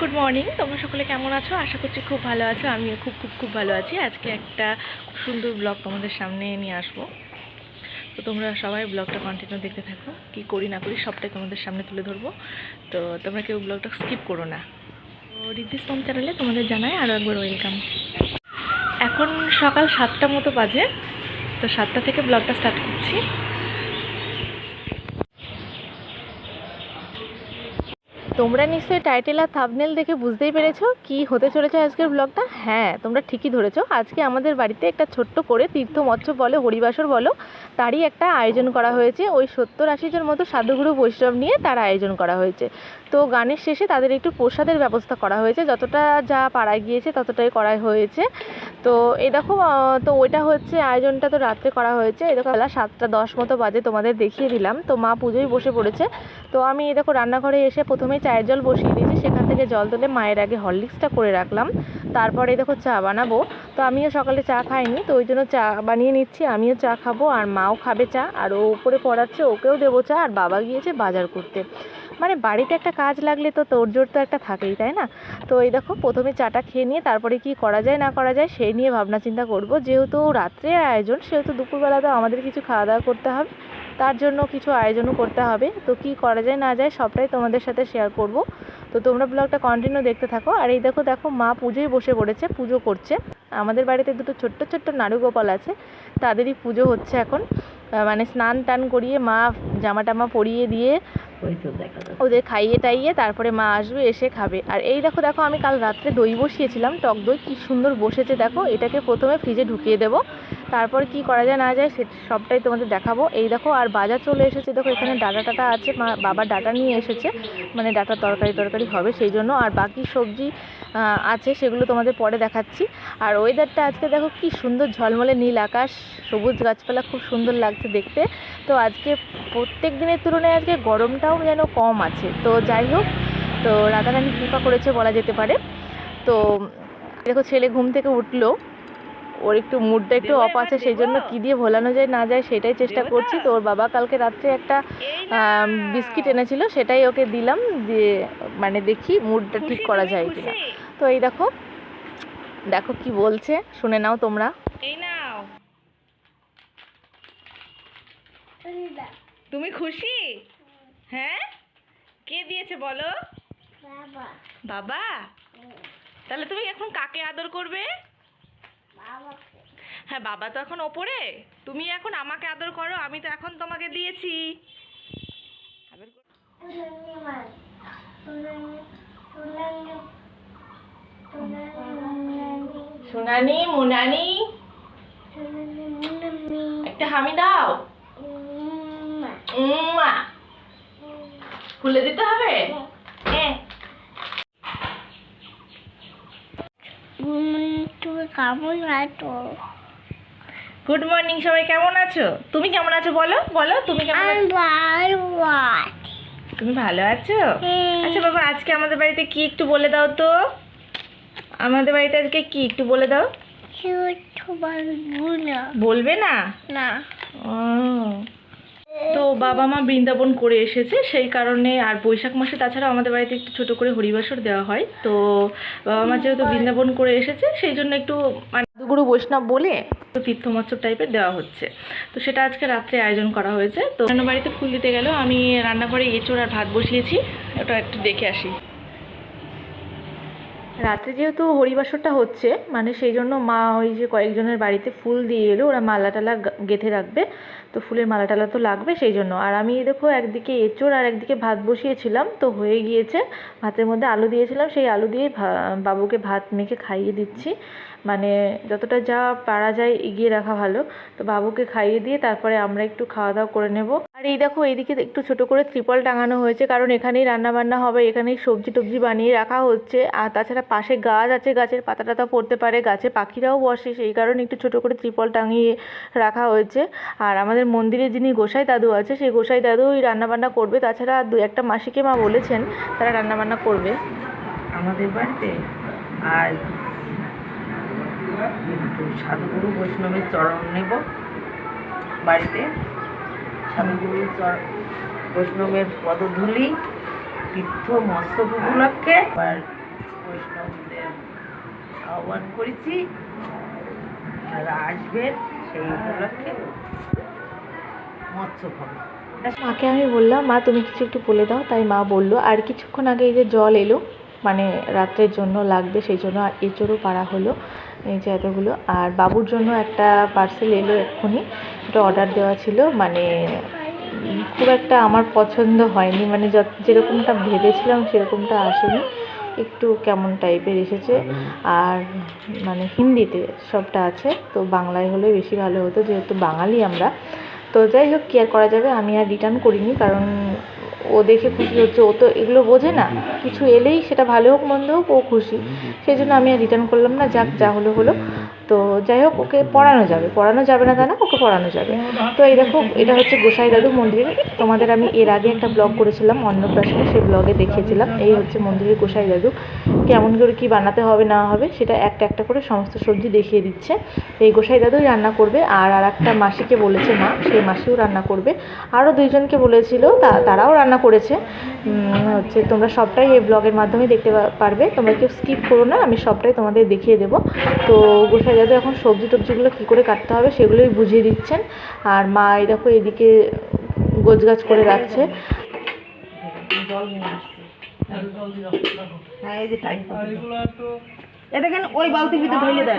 Good morning. তোমরা সকলে কেমন আছো? আশা করছি খুব ভালো আছো। আমিও খুব খুব খুব ভালো আছি। আজকে একটা খুব সুন্দর ব্লগ তোমাদের সামনে নিয়ে আসব। তো তোমরা সবাই ব্লগটা কন্টিনিউ দেখতে থাকো। কি করি, না করি, সবটাই তোমাদের সামনে তুলে ধরবো। তো তোমরা কেউ ব্লগটা স্কিপ করো না। তো রিদ্দিস পম চ্যানেলে তোমাদের জানাই আরও একবার ওয়েলকাম এখন সকাল সাতটা মতো বাজে। তো সাতটা থেকে ব্লগটা স্টার্ট করছি। তোমরা নিশ্চয়ই টাইটেল আর থাবনেল দেখে বুঝতেই পেরেছ কি হতে চলেছে আজকের ব্লগটা হ্যাঁ তোমরা ঠিকই ধরেছো। আজকে আমাদের বাড়িতে একটা ছোট্ট করে তীর্থ মৎস্য বলো, হরিবাসর বলো, তারই একটা আয়োজন করা হয়েছে। ওই সত্তর আশি জন মতো সাধুগুরু বৈষ্ণব নিয়ে তার আয়োজন করা হয়েছে। তো গানের শেষে তাদের একটু প্রসাদের ব্যবস্থা করা হয়েছে। যতটা যা পাড়ায় গিয়েছে, ততটাই করা হয়েছে। তো এই দেখো তো ওইটা হচ্ছে আয়োজনটা তো রাত্রে করা হয়েছে। এই দেখো, বেলা সাতটা দশ মতো বাজে তোমাদের দেখিয়ে দিলাম। তো মা পুজোয় বসে পড়েছে। তো আমি এই দেখো, রান্নাঘরে এসে প্রথমেই চায়ের জল বসিয়ে দিয়েছি, সেখান থেকে জল তুলে মায়ের আগে হরলিক্সটা করে রাখলাম। তারপরে দেখো চা বানাবো। তো আমিও সকালে চা খাইনি, তো ওই জন্য চা বানিয়ে নিচ্ছি, আমিও চা খাব, আর মাও খাবে চা, আর ও উপরে পড়াচ্ছে, ওকেও দেবো চা, আর বাবা গিয়েছে বাজার করতে। মানে বাড়িতে একটা কাজ লাগলে তো তোড়জোড় তো একটা থাকেই, তাই না? তো এই দেখো, প্রথমে চাটা খেয়ে নিয়ে তারপরে কি করা যায়, না করা যায়, সেই নিয়ে ভাবনা চিন্তা করব। যেহেতু রাত্রের আয়োজন, সেহেতু দুপুরবেলা তো আমাদের কিছু খাওয়া দাওয়া করতে হবে। তার জন্য কিছু আয়োজনও করতে হবে। তো কি করা যায় না যায় সবটাই তোমাদের সাথে শেয়ার করব। তো তোমরা ব্লগটা কন্টিনিউ দেখতে থাকো। আর এই দেখো দেখো মা পুজোয় বসে পড়েছে পুজো করছে। আমাদের বাড়িতে দুটো ছোট্ট ছোট্ট নাড়ু গোপাল আছে। তাদেরই পুজো হচ্ছে এখন। মানে স্নান টান করিয়ে মা জামা টামা পরিয়ে দিয়ে ওদের খাইয়ে টাইয়ে তারপরে মা আসবে এসে খাবে। আর এই দেখো দেখো আমি কাল রাত্রে দই বসিয়েছিলাম। টক দই কি সুন্দর বসেছে দেখো। এটাকে প্রথমে ফ্রিজে ঢুকিয়ে দেবো। তারপর কি করা যায় না যায় সবটাই তোমাদের দেখাবো। এই দেখো, আর বাজার চলে এসেছে। দেখো, এখানে ডাটা টাটা আছে। মা, বাবা ডাটা নিয়ে এসেছে। মানে ডাটা তরকারি তরকারি হবে সেই জন্য। আর বাকি সবজি আছে, সেগুলো তোমাদের পরে দেখাচ্ছি। আর ওয়েদারটা আজকে দেখো কি সুন্দর ঝলমলে নীল আকাশ, সবুজ গাছপালা খুব সুন্দর লাগছে দেখতে। তো আজকে প্রত্যেক দিনের তুলনায় আজকে গরমটাও যেন কম আছে। তো যাই হোক, তো রাধারানী কৃপা করেছে বলা যেতে পারে। তো দেখো, ছেলে ঘুম থেকে উঠল। ওর একটু মুডটা একটু অফ আছে সেই জন্য কী দিয়ে ভোলানো যায় না যায় সেটাই চেষ্টা করছি। তো ওর বাবা কালকে রাত্রে একটা বিস্কিট এনেছিল সেটাই ওকে দিলাম দিয়ে মানে দেখি মুডটা ঠিক করা যায় কিনা। তো এই দেখো দেখো কি বলছে শুনে নাও তোমরা। নাও। তুমি খুশি? হ্যাঁ? কে দিয়েছে বলো? বাবা? তাহলে তুমি এখন কাকে আদর করবে? হ্যাঁ বাবা তো এখন ওপরে। তুমি এখন আমাকে আদর করো আমি তো এখন তোমাকে দিয়েছি। সোনানি মোনানি। একটা হামি দাও। খুলে দিতে হবে? হ্যাঁ। তুমি কামড় না তো গুড মর্নিং সবাই কেমন আছো? তুমি কেমন আছো বলো? বলো তুমি কেমন আছো? বারবার তুমি ভালো আছো? আচ্ছা বাবা আজকে আমাদের বাড়িতে কি একটু বলে দাও তো? আমাদের বাড়িতে আজকে কি একটু বলে দাও? ছোট বলব না বলবে না? না। ও। তো বাবা মা বৃন্দাবন করে এসেছে, সেই কারণে আর বৈশাখ মাসে তাছাড়া আমাদের বাড়িতে একটু ছোট করে হরিবাসর দেওয়া হয়। তো বাবা মা যেহেতু বৃন্দাবন করে এসেছে, সেই জন্য একটু মানে গুরু বৈষ্ণব বলে তীর্থমোৎসব টাইপের দেওয়া হচ্ছে। তো সেটা আজকে রাত্রে আয়োজন করা হয়েছে। তো বাড়িতে ফুল দিতে গেল আমি রান্নাঘরে এঁচোড় আর ভাত বসিয়েছি, ওটা একটু দেখে আসি। রাত্রে যেহেতু হরিবাসরটা হচ্ছে মানে সেই জন্য মা ওই যে কয়েকজনের বাড়িতে ফুল দিয়ে এলো, ওরা মালা টালা গেঁথে রাখবে। তো ফুলের মালা টালা তো লাগবে সেই জন্য। আর আমি দেখো একদিকে এঁচোড় আর একদিকে ভাত বসিয়েছিলাম, তো হয়ে গিয়েছে। ভাতের মধ্যে আলু দিয়েছিলাম, সেই আলু দিয়ে বাবুকে ভাত মেখে খাইয়ে দিচ্ছি। মানে যতটা যা পারা যায় এগিয়ে রাখা ভালো। তো বাবুকে খাইয়ে দিয়ে তারপরে আমরা একটু খাওয়া দাওয়া করে নেব। আর এই দেখো, এইদিকে একটু ছোট করে ত্রিপল টাঙানো হয়েছে, কারণ এখানেই রান্না বান্না হবে, এখানেই সবজি টবজি বানিয়ে রাখা হচ্ছে। আর তাছাড়া পাশে গাছ আছে, গাছের পাতা টাতা পড়তে পারে, গাছে পাখিরাও বসে, সেই কারণে একটু ছোট করে ত্রিপল টাঙিয়ে রাখা হয়েছে। আর আমাদের মন্দিরে যিনি গোসাই দাদু আছে, সেই গোসাই দাদুই রান্না বান্না করবে। তাছাড়া দু একটা মাসিকে মা বলেছেন, তারা রান্না বান্না করবে। আমাদের বাড়িতে আজ একটু সাধুগুরু বৈষ্ণবের চরণ নেব বাড়িতে সাধুগুরু চর বৈষ্ণবের পদধূলি, তীর্থ মৎস্য উপলক্ষে আবার বৈষ্ণবদের আহ্বান করেছি। আর আসবেন সেই উপলক্ষে মৎস্য মাকে আমি বললাম, মা, তুমি কিছু একটু বলে দাও। তাই মা বলল, আর কিছুক্ষণ আগে এই যে জল এলো মানে রাত্রের জন্য লাগবে, সেই জন্য এঁচড়ও পাড়া হলো। এই যে এতগুলো। আর বাবুর জন্য একটা পার্সেল এলো এক্ষুনি। এটা অর্ডার দেওয়া ছিল। মানে খুব একটা আমার পছন্দ হয়নি। মানে যত, যেরকমটা ভেবেছিলাম সেরকমটা আসেনি। একটু কেমন টাইপের এসেছে। আর মানে হিন্দিতে সবটা আছে। তো বাংলায় হলে বেশি ভালো হতো, যেহেতু বাঙালি আমরা। তো যাই হোক, কি আর করা যাবে? আমি আর রিটার্ন করিনি। কারণ ও দেখে খুশি হচ্ছে। ও তো এগুলো বোঝে না। কিছু এলেই সেটা ভালো হোক, মন্দ হোক, ও খুশি। সেই জন্য আমি আর রিটার্ন করলাম না। যাক, যা হলো হলো। তো যাই হোক, ওকে পড়ানো যাবে। পড়ানো যাবে না তা না, ওকে পড়ানো যাবে। তো এই দেখো, এটা হচ্ছে গোসাই দাদু মন্দির। তোমাদের আমি এর আগে একটা ব্লগ করেছিলাম, অন্নপ্রাশনে। সেই ব্লগে দেখেছিলাম। এই হচ্ছে মন্দিরের গোসাই দাদু। কেমন করে কি বানাতে হবে, না হবে, সেটা একটা একটা করে সমস্ত সবজি দেখিয়ে দিচ্ছে। এই গোসাই দাদুই রান্না করবে আর আর একটা মাসিকে বলেছে মা, সেই মাসিও রান্না করবে। আরও দুইজনকে বলেছিল তারাও রান্না করেছে। হচ্ছে তোমরা সবটাই এই ব্লগের মাধ্যমে দেখতে পারবে। তোমরা কেউ স্কিপ করো না, আমি সবটাই তোমাদের দেখিয়ে দেবো। তো গোসাই দাদু এখন সবজি টবজিগুলো কী করে কাটতে হবে সেগুলোই বুঝিয়ে দিচ্ছেন। আর মা এই দেখো এদিকে গোছগাছ করে রাখছে। জল নিয়ে হ্যাঁ এই যে টাইম এটা কেন ওই বালতির ভিতরে ঢেলে দেয়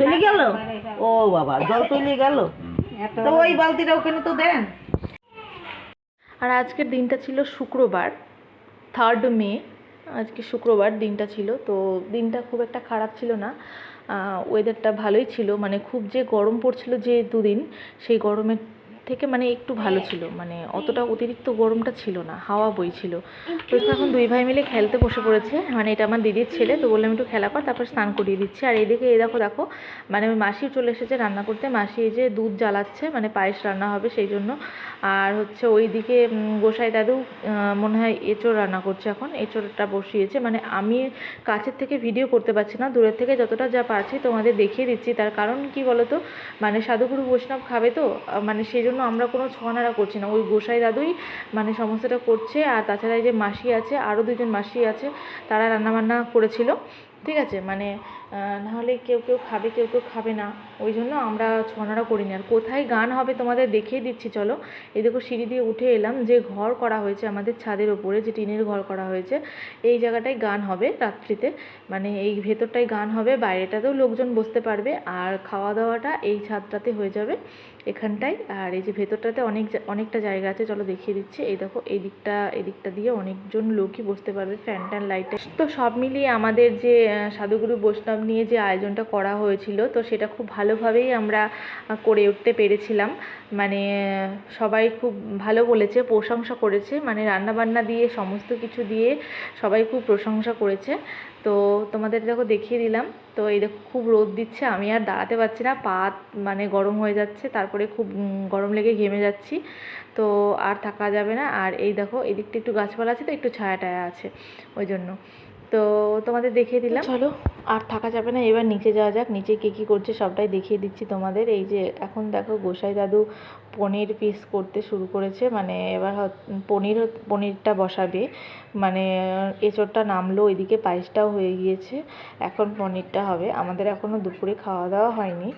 চলে গেল? ও বাবা জল চলে গেল। তো ওই বালতিটা ওখানে তো দেন। আর আজকের দিনটা ছিল শুক্রবার থার্ড মে। আজকে শুক্রবার দিনটা ছিল তো দিনটা খুব একটা খারাপ ছিল না। ওয়েদারটা ভালোই ছিল মানে খুব যে গরম পড়ছিল যে দুদিন সেই গরমের থেকে মানে একটু ভালো ছিল। মানে অতটা অতিরিক্ত গরমটা ছিল না হাওয়া বইছিল তো এখন দুই ভাই মিলে খেলতে বসে পড়েছে। মানে এটা আমার দিদির ছেলে তো বললাম একটু খেলা কর তারপর স্নান করিয়ে দিচ্ছি। আর এদিকে এই দেখো দেখো মানে ওই মাসিও চলে এসেছে রান্না করতে। মাসি এই যে দুধ জ্বালাচ্ছে মানে পায়েস রান্না হবে সেই জন্য। আর হচ্ছে ওইদিকে উম, গোসাই দাদু মনে হয় এঁচোড় রান্না করছে এখন। এঁচোড়টা বসিয়েছে। মানে আমি কাছের থেকে ভিডিও করতে পারছি না। দূরের থেকে যতটা যা পারছি তোমাদের দেখিয়ে দিচ্ছি। তার কারণ কি বলতো? মানে সাধুগুরু বৈষ্ণব খাবে তো মানে সেই জন্য আমরা কোনো ছনারা করছি না। ওই গোসাই দাদুই মানে সমস্তটা করছে আর তাছাড়া এই যে মাসি আছে, আরও দুজন মাসি আছে, তারা রান্নাবান্না করেছিল। ঠিক আছে? মানে নাহলে কেউ কেউ খাবে, কেউ কেউ খাবে না। ওই জন্য আমরা ছনারা করিনি। আর কোথায় গান হবে তোমাদের দেখিয়ে দিচ্ছি, চলো। এই দেখো সিঁড়ি দিয়ে উঠে এলাম যে ঘর করা হয়েছে আমাদের ছাদের ওপরে, যে টিনের ঘর করা হয়েছে। এই জায়গাটায় গান হবে রাত্রিতে। মানে এই ভেতরটায় গান হবে, বাইরেটাতেও লোকজন বসতে পারবে। আর খাওয়া দাওয়াটা এই ছাদটাতে হয়ে যাবে এখানটায়। আর এই যে ভেতরটাতে অনেক অনেকটা জায়গা আছে, চলো দেখিয়ে দিচ্ছি। এই দেখো এই দিকটা এই দিকটা দিয়ে অনেকজন লোকই বসতে পারবে ফ্যান ট্যান লাইটে তো সব মিলিয়ে আমাদের যে সাধুগুরু বৈষ্ণব নিয়ে যে আয়োজনটা করা হয়েছিল, তো সেটা খুব ভালোভাবেই আমরা করে উঠতে পেরেছিলাম। মানে সবাই খুব ভালো বলেছে, প্রশংসা করেছে। মানে রান্নাবান্না দিয়ে, সমস্ত কিছু দিয়ে সবাই খুব প্রশংসা করেছে। তো তোমাদের দেখো দেখিয়ে দিলাম। তো এই দেখো খুব রোদ দিচ্ছে, আমি আর দাঁড়াতে পারছি না। পা মানে গরম হয়ে যাচ্ছে, তারপরে খুব গরম লেগে ঘেমে যাচ্ছি। তো আর থাকা যাবে না। আর এই দেখো, এদিকটা একটু গাছপালা আছে তো, একটু ছায়া টায়া আছে। ওই জন্য। তো তোমাদের দেখিয়ে দিলাম। চলো আর থাকা যাবে না এবার নিচে যাওয়া যাক নিচে কে কী করছে সবটাই দেখিয়ে দিচ্ছি তোমাদের। এই যে এখন দেখো গোসাই দাদু পনির পিস করতে শুরু করেছে মানে এবার পনির পনিরটা বসাবে। মানে এঁচোড়টা নামলো ওইদিকে পায়েসটাও হয়ে গিয়েছে এখন পনিরটা হবে। আমাদের এখনও দুপুরে খাওয়া দাওয়া হয়নি।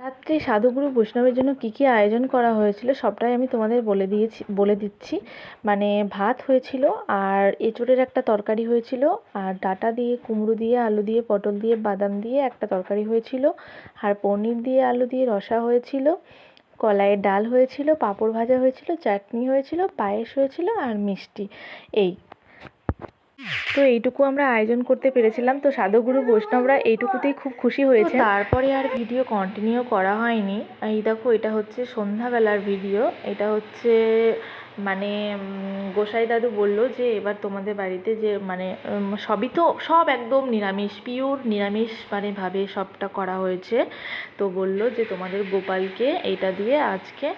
রাত্রে সাধুগুরু বৈষ্ণবের জন্য কী কী আয়োজন করা হয়েছিল সবটাই আমি তোমাদের বলে দিয়েছি, বলে দিচ্ছি। মানে ভাত হয়েছিল, আর এঁচোড়ের একটা তরকারি হয়েছিল, আর ডাটা দিয়ে, কুমড়ো দিয়ে, আলু দিয়ে, পটল দিয়ে, বাদাম দিয়ে একটা তরকারি হয়েছিল, আর পনির দিয়ে, আলু দিয়ে রসা হয়েছিল, কলাইয়ের ডাল হয়েছিল, পাঁপড় ভাজা হয়েছিল, চাটনি হয়েছিল, পায়েস হয়েছিল, আর মিষ্টি। এই তো এইটুকু আমরা আয়োজন করতে পেরেছিলাম। তো সাধুগুরু বৈষ্ণবরা এইটুকুতেই খুব খুশি হয়েছে তারপরে আর ভিডিও কন্টিনিউ করা হয়নি। এই দেখো এটা হচ্ছে সন্ধ্যাবেলার ভিডিও। এটা হচ্ছে মানে গোসাই দাদু বলল যে, এবার তোমাদের বাড়িতে যে মানে সবই তো, সব একদম নিরামিষ পিওর নিরামিষ মানে ভাবে সবটা করা হয়েছে। তো বলল যে, তোমাদের গোপালকে এটা দিয়ে আজকে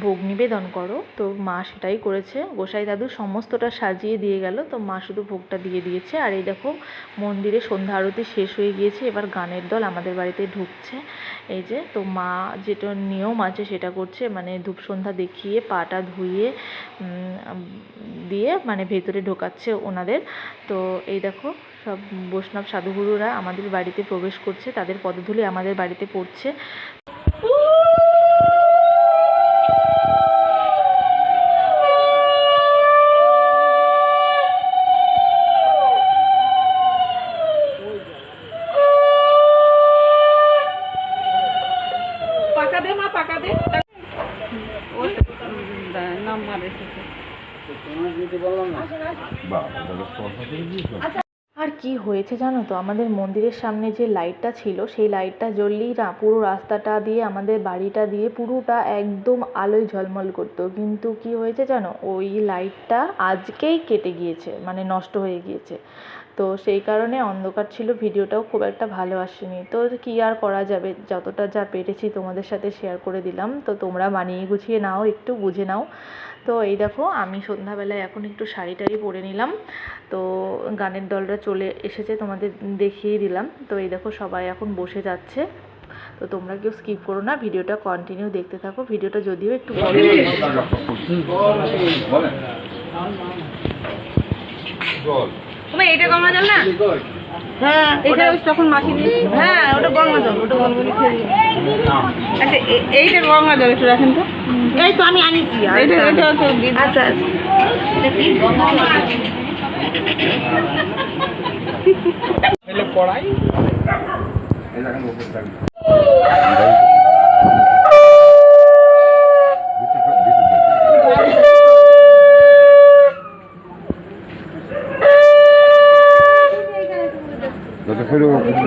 ভোগ নিবেদন করো। তো মা সেটাই করেছে। গোসাই দাদু সমস্তটা সাজিয়ে দিয়ে গেল। তো মা শুধু ভোগটা দিয়ে দিয়েছে। আর এই দেখো, মন্দিরে সন্ধ্যা আরতি শেষ হয়ে গিয়েছে। এবার গানের দল আমাদের বাড়িতে ঢুকছে। এই যে, তো মা যেটা নিয়ম আছে সেটা করছে। মানে ধূপ সন্ধ্যা দেখিয়ে, পাটা ধুইয়ে দিয়ে মানে ভেতরে ঢোকাচ্ছে ওনাদের। তো এই দেখো, সব বৈষ্ণব সাধুগুরুরা আমাদের বাড়িতে প্রবেশ করছে, তাদের পদধূলি আমাদের বাড়িতে পড়ছে। পাকা দে মা, পাকা দে। আর কি হয়েছে জানো তো? আমাদের মন্দিরের সামনে যে লাইটটা ছিল, সেই লাইটটা জ্বললেই না পুরো রাস্তাটা দিয়ে, আমাদের বাড়িটা দিয়ে পুরোটা একদম আলোয় ঝলমল করতো। কিন্তু কি হয়েছে জানো? ওই লাইটটা আজকেই কেটে গিয়েছে মানে নষ্ট হয়ে গিয়েছে। তো সেই কারণে অন্ধকার ছিল ভিডিওটাও খুব একটা ভালো আসেনি। তো কি আর করা যাবে? যতটা যা পেরেছি তোমাদের সাথে শেয়ার করে দিলাম। তো তোমরা মানিয়ে গুছিয়ে নাও একটু বুঝে নাও। তো এই দেখো আমি সন্ধ্যাবেলায় এখন একটু শাড়ি টাড়ি পরে নিলাম। তো গানের দলরা চলে এসেছে তোমাদের দেখিয়ে দিলাম। তো এই দেখো সবাই এখন বসে যাচ্ছে। তো তোমরা কেউ স্কিপ করো না ভিডিওটা কন্টিনিউ দেখতে থাকো। ভিডিওটা যদিও একটু বড় হয়ে গেছে। তুমি এইটা গঙ্গা জল না? হ্যাঁ এটা ওই তখন মাখি নিয়ে হ্যাঁ ওটা গঙ্গা জল ওটা গঙ্গা খেয়ে আচ্ছা এইটা গঙ্গা জল একটু রাখেন তো। এই তো আমি আনিছি এইটা এটা তো আচ্ছা যত খেলেও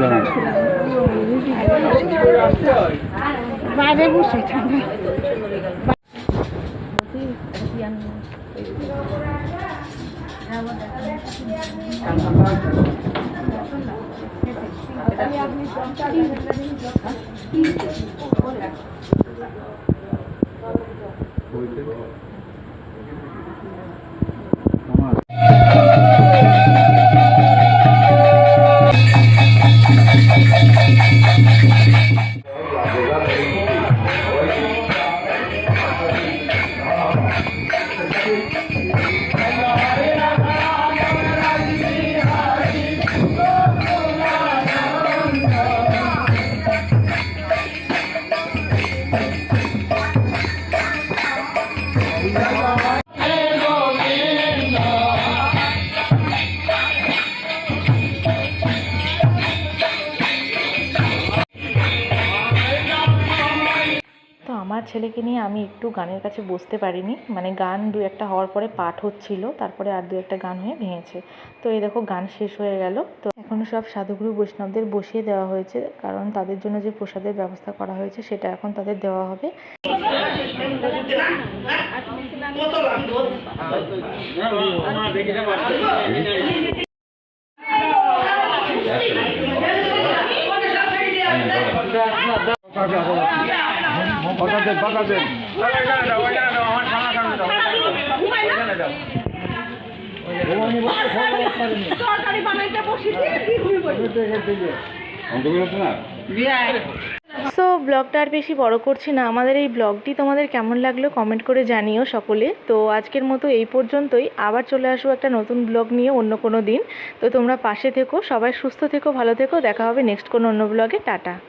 না বাইরে বসে ঠান্ডা তো আমার ছেলেকে নিয়ে আমি একটু গানের কাছে বসতে পারিনি। মানে গান দু একটা হওয়ার পরে পাঠ হচ্ছিল, তারপরে আর দু একটা গান হয়ে ভেঙেছে। তো এই দেখো গান শেষ হয়ে গেল। তো এখন সব সাধুগুরু বৈষ্ণবদের বসিয়ে দেওয়া হয়েছে। কারণ তাদের জন্য যে প্রসাদের ব্যবস্থা করা হয়েছে, সেটা এখন তাদের দেওয়া হবে। সো ব্লগটা আর বেশি বড় করছি না। আমাদের এই ব্লগটি তোমাদের কেমন লাগল কমেন্ট করে জানিও সকলে। তো, আজকের মতো এই পর্যন্তই। আবার চলে আসব একটা নতুন ব্লগ নিয়ে অন্য কোনো দিন। তো, তোমরা পাশে থেকো, সবাই সুস্থ থেকো, ভালো থেকো। দেখা হবে নেক্সট কোনো অন্য ব্লগে টাটা।